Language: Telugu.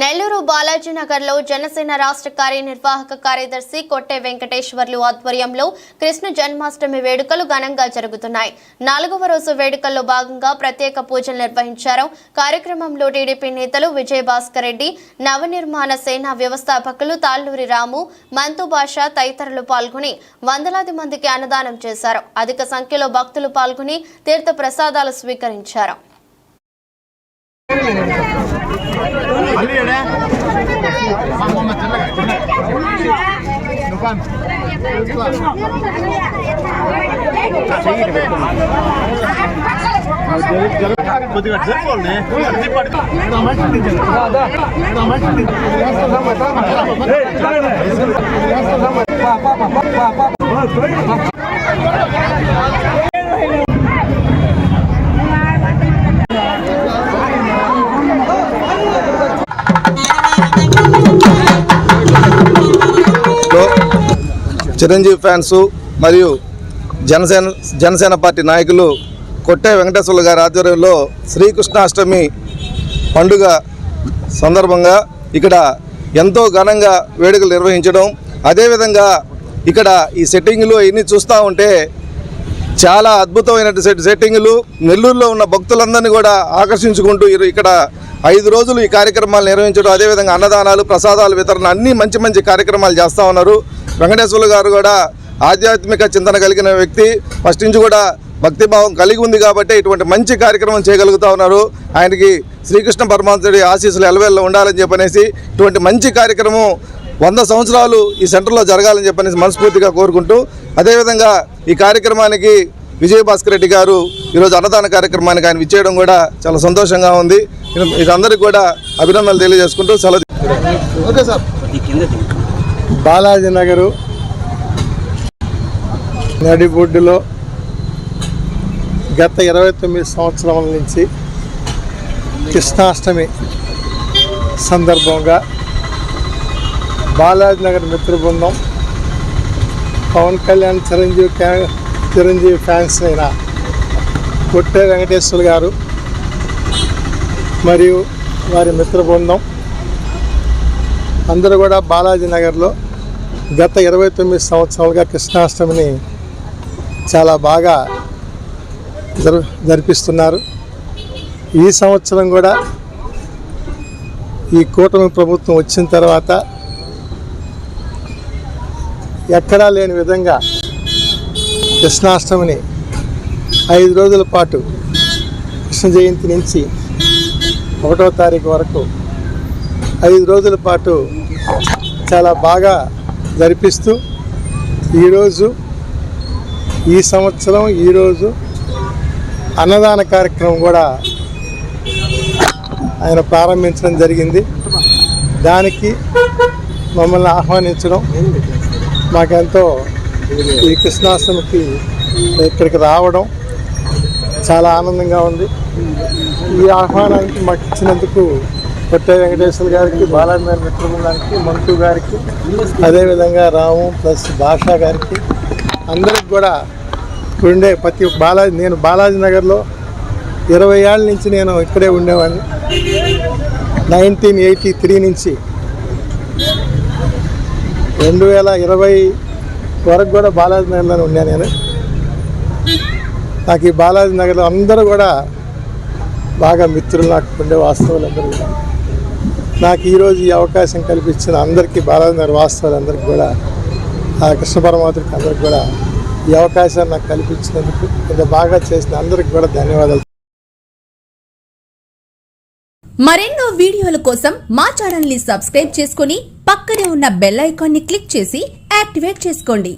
నెల్లూరు బాలాజీనగర్లో జనసేన రాష్ట్ర కార్యనిర్వాహక కార్యదర్శి కొట్టే వెంకటేశ్వర్లు ఆధ్వర్యంలో కృష్ణ జన్మాష్టమి వేడుకలు ఘనంగా జరుగుతున్నాయి. నాలుగవ రోజు వేడుకల్లో భాగంగా ప్రత్యేక పూజలు నిర్వహించారు. కార్యక్రమంలో టీడీపీ నేతలు విజయభాస్కర్ రెడ్డి నవనిర్మాణ సేన వ్యవస్థాపకులు తాళ్ళూరి రాము మంతు భాష తదితరులు పాల్గొని వందలాది మందికి అన్నదానం చేశారు. అధిక సంఖ్యలో భక్తులు పాల్గొని తీర్థ ప్రసాదాలు స్వీకరించారు. பாப்பா பாப்பா பாப்பா చిరంజీవి ఫ్యాన్స్ మరియు జనసేన జనసేన పార్టీ నాయకులు కొట్టే వెంకటేశ్వర్లు గారి ఆధ్వర్యంలో శ్రీకృష్ణాష్టమి పండుగ సందర్భంగా ఇక్కడ ఎంతో ఘనంగా వేడుకలు నిర్వహించడం. అదేవిధంగా ఇక్కడ ఈ సెట్టింగ్లు ఇవన్నీ చూస్తూ ఉంటే చాలా అద్భుతమైన సెట్టింగులు. నెల్లూరులో ఉన్న భక్తులందరినీ కూడా ఆకర్షించుకుంటూ ఇరు- ఇక్కడ ఐదు రోజులు ఈ కార్యక్రమాలు నిర్వహించడం. అదేవిధంగా అన్నదానాలు ప్రసాదాలు వితరణ అన్ని మంచి మంచి కార్యక్రమాలు చేస్తూ ఉన్నారు. వెంకటేశ్వర్లు గారు కూడా ఆధ్యాత్మిక చింతన కలిగిన వ్యక్తి. ఫస్ట్ నుంచి కూడా భక్తిభావం కలిగి ఉంది కాబట్టి ఇటువంటి మంచి కార్యక్రమం చేయగలుగుతా ఉన్నారు. ఆయనకి శ్రీకృష్ణ పరమాత్ముడి ఆశీస్సులు ఎలవేళ్ళలో ఉండాలని చెప్పనేసి ఇటువంటి మంచి కార్యక్రమం వంద సంవత్సరాలు ఈ సెంటర్లో జరగాలని చెప్పనేసి మనస్ఫూర్తిగా కోరుకుంటూ అదేవిధంగా ఈ కార్యక్రమానికి విజయభాస్కర్ రెడ్డి గారు ఈరోజు అన్నదాన కార్యక్రమానికి ఆయన ఇచ్చేయడం కూడా చాలా సంతోషంగా ఉంది. ఇదందరికీ కూడా అభినందనలు తెలియజేసుకుంటూ సెలవు ఓకే సార్. బాలాజీ నగరు నడిబొడ్డులో గత ఇరవై తొమ్మిది సంవత్సరాల నుంచి కృష్ణాష్టమి సందర్భంగా బాలాజీ నగర్ మిత్ర బృందం పవన్ కళ్యాణ్ చిరంజీవి క్యా- చిరంజీవి ఫ్యాన్స్ అయిన కొట్టే వెంకటేశ్వర గారు మరియు వారి మిత్ర బృందం అందరూ కూడా బాలాజీ నగర్లో గత ఇరవై తొమ్మిది సంవత్సరాలుగా కృష్ణాష్టమిని చాలా బాగా జరు జరిపిస్తున్నారు. ఈ సంవత్సరం కూడా ఈ కూటమి ప్రభుత్వం వచ్చిన తర్వాత ఎక్కడా లేని విధంగా కృష్ణాష్టమిని ఐదు రోజుల పాటు కృష్ణ జయంతి నుంచి ఒకటో తారీఖు వరకు ఐదు రోజుల పాటు చాలా బాగా జరిపిస్తూ ఈరోజు ఈ సంవత్సరం ఈరోజు అన్నదాన కార్యక్రమం కూడా ఆయన ప్రారంభించడం జరిగింది. దానికి మమ్మల్ని ఆహ్వానించడం మాకెంతో ఈ కృష్ణాష్టమికి ఇక్కడికి రావడం చాలా ఆనందంగా ఉంది. ఈ ఆహ్వానానికి మాకు ఇచ్చినందుకు కొట్టే వెంకటేశ్వర గారికి బాలాజీ మిత్ర బృందానికి మంటూ గారికి అదేవిధంగా రాము ప్లస్ భాషా గారికి అందరికి కూడా ఉండే ప్రతి బాలాజీ నేను బాలాజీ నగర్లో ఇరవై ఏళ్ళ నుంచి నేను ఇక్కడే ఉండేవాడిని. నైన్టీన్ ఎయిటీ త్రీ నుంచి రెండు వేల ఇరవై వరకు కూడా బాలాజీ నగర్లోనే ఉన్నాను నేను. నాకు ఈ బాలాజీ నగర్లో అందరూ కూడా బాగా మిత్రులు నాకు ఉండే వాస్తవాలు అందరూ కూడా. నాకు ఈరోజు ఈ అవకాశం కల్పించిన అందరికీ బాలాజీ నగర్ వాస్తవాలు అందరికీ కూడా ఆ కృష్ణ పరమాత్మకి అందరికి కూడా ఈ అవకాశాన్ని నాకు కల్పించినందుకు ఇంత బాగా చేసిన అందరికి కూడా ధన్యవాదాలు. మరెన్నో వీడియోల కోసం మా ఛానల్ని సబ్స్క్రైబ్ చేసుకుని పక్కనే ఉన్న బెల్ ఐకాన్ని క్లిక్ చేసి యాక్టివేట్ చేసుకోండి.